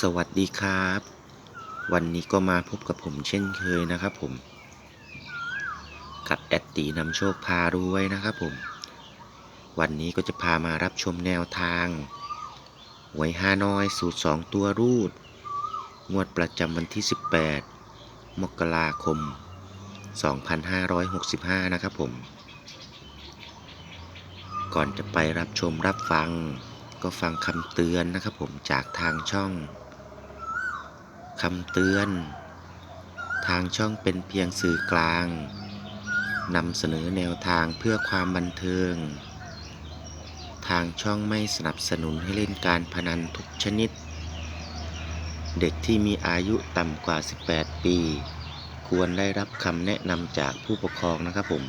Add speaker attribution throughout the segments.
Speaker 1: สวัสดีครับ วันนี้ก็มาพบกับผมเช่นเคยนะครับผม กับแอดตีนำโชคพารวยนะครับผม วันนี้ก็จะพามารับชมแนวทางหวยฮานอยสูตร 2 ตัวรูด งวดประจำวันที่ 18 มกราคม 2565 นะครับผม ก่อนจะไปรับชมรับฟัง ก็ฟังคำเตือนนะครับผมจากทางช่องคำเตือน ทางช่องเป็นเพียงสื่อกลางนำเสนอแนวทางเพื่อความบันเทิง ทางช่องไม่สนับสนุนให้เล่นการพนันทุกชนิด เด็กที่มีอายุต่ำกว่า 18 ปี ควรได้รับคำแนะนำจากผู้ปกครองนะครับผม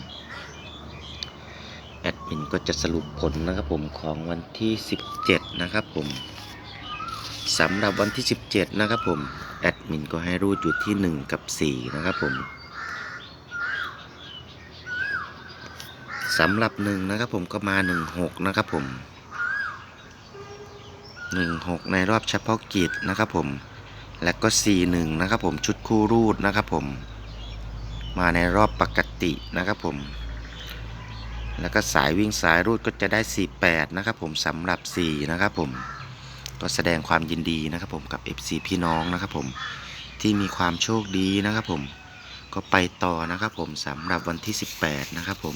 Speaker 1: แอดมินก็จะสรุปผลนะครับผมของวันที่ 17 นะครับผมสำหรับวันที่ 17 นะครับผมแอดมินก็ให้รูดอยู่ที่ 1 กับ 4 นะครับผมสำหรับ 1 นะครับผมก็มา 16 นะครับผม 16 ในรอบเฉพาะกิจนะครับผมและก็ 41 นะครับผมชุดคู่รูดนะครับผม มาในรอบปกตินะครับผม แล้วก็สายวิ่งสายรูดก็จะได้ 48 นะครับผมสำหรับ 4 นะครับผม ก็แสดงความยินดีนะครับผมกับ FC พี่น้องนะครับผมที่มีความโชคดีนะครับผมก็ไปต่อนะครับผมสำหรับวันที่ 18 นะครับผม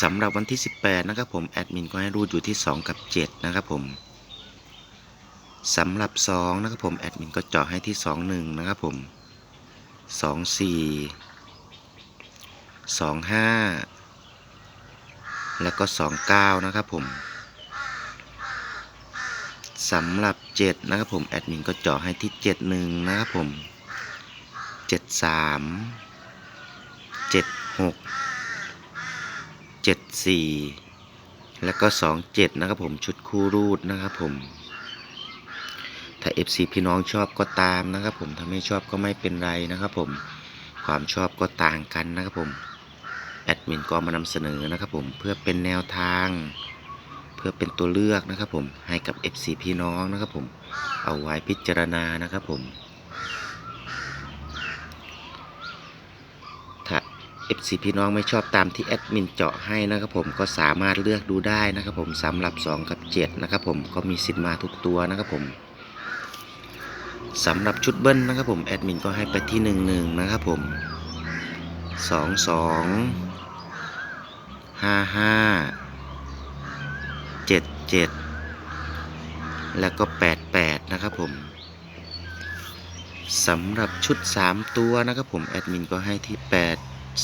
Speaker 1: สำหรับวันที่ 18 นะครับผมแอดมินก็ให้รูดอยู่ที่ 2 กับ 7 นะครับผมสำหรับ 2 นะครับผมแอดมินก็เจาะให้ที่ 21 นะครับผม 24ส องห้าแล้วก็สองเก้านะครับผมสำหรับเจ็ดนะครับผมแอดมินก็เจาะให้ที่เจ็ดหนึ่งนะครับผมเจ็ดสามเจ็ดหกเจ็ดสี่แล้วก็สองเจ็ดนะครับผมชุดคู่รูดนะครับผม ถ้า FC พี่น้องชอบก็ตามนะครับผม ถ้าไม่ชอบก็ไม่เป็นไรนะครับผม ความชอบก็ต่างกันนะครับผม แอดมินก็มานำเสนอนะครับผมเพื่อเป็นแนวทาง เพื่อเป็นตัวเลือกนะครับผมให้กับ FC พี่น้องนะครับผมเอาไว้พิจารณานะครับผมถ้า FC พี่น้องไม่ชอบตามที่แอดมินเจาะให้นะครับผมก็สามารถเลือกดูได้นะครับผมสำหรับ 2 กับ 7 นะครับผมก็มีสิทธิ์มาทุกตัวนะครับผมสำหรับชุดเบิ้ลนะครับผมแอดมินก็ให้ไปที่ 1 1 นะครับผมสองสอง ห้าห้าเจ็ดเจ็ดแล้วก็แปดแปดนะครับผมสำหรับชุดสามตัวนะครับผม แอดมินก็ให้ที่แปด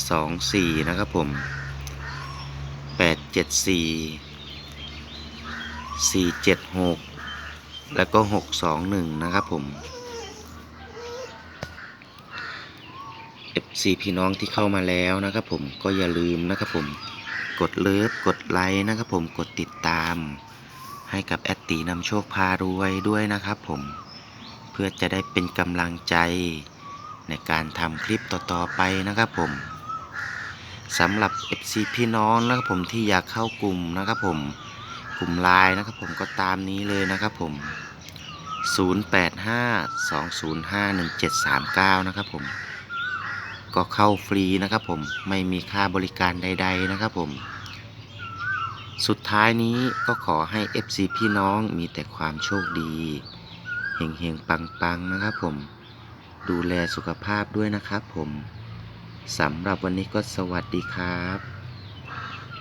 Speaker 1: สองสี่นะครับผมแปดเจ็ดสี่สี่เจ็ดหกแล้วก็หกสองหนึ่งนะครับผม FC พี่น้องที่เข้ามาแล้วนะครับผมก็อย่าลืมนะครับผมกดเลิฟกดไลค์นะครับผมกดติดตาม ให้กับแอดตีนำโชคพารวยด้วยนะครับผมเพื่อจะได้เป็นกำลังใจในการทำคลิปต่อๆไปนะครับผมสำหรับ FC พี่น้องนะครับผมที่อยากเข้ากลุ่มนะครับผมกลุ่มไลน์นะครับผมก็ตามนี้เลยนะครับผม 0852051739 นะครับผม ก็เข้าฟรีนะครับผมไม่มีค่าบริการใด ๆ นะครับผมสุดท้ายนี้ก็ขอให้ FC พี่น้องมีแต่ความโชคดีเฮงๆ ปัง ๆ นะครับผม ดูแลสุขภาพด้วยนะครับผม สำหรับวันนี้ก็สวัสดีครับ